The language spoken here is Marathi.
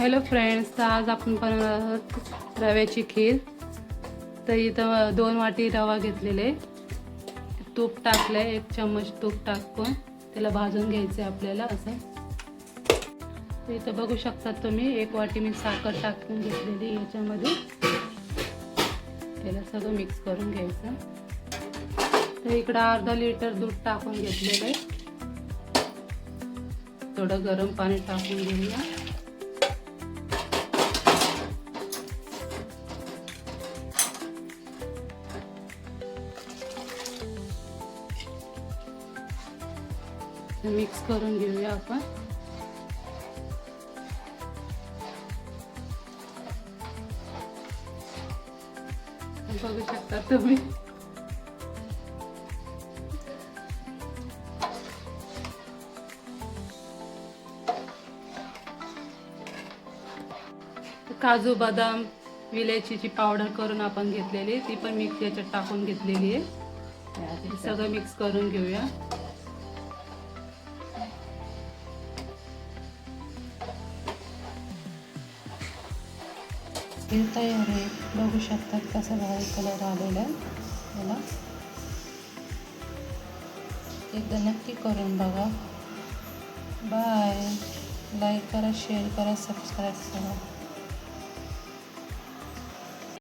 हॅलो फ्रेंड्स तर आज आपण बनवणार आहोत रव्याची खीर. तर इथं दोन वाटी रवा घेतलेले. तूप टाकलं आहे एक चम्मच तूप टाकून त्याला भाजून घ्यायचं आहे आपल्याला असं. तर इथं बघू शकता तुम्ही एक वाटी मी साखर टाकून घेतलेली याच्यामध्ये. त्याला सगळं मिक्स करून घ्यायचं. तर इकडं अर्धा लिटर दूध टाकून घेतलेलं आहे. थोडं गरम पाणी टाकून घेऊया. मिक्स करून घेऊया आपण बघू शकता तुम्ही काजू बदाम विलायचीची पावडर करून आपण घेतलेली ती पण मिक्स याच्यात टाकून घेतलेली आहे सगळं मिक्स करून घेऊया हे तयार आहे बघू शकतात कसा भारी कलर आलेला आहे. त्याला एकदा नक्की करून बघा. बाय लाईक करा शेअर करा सबस्क्राईब करा.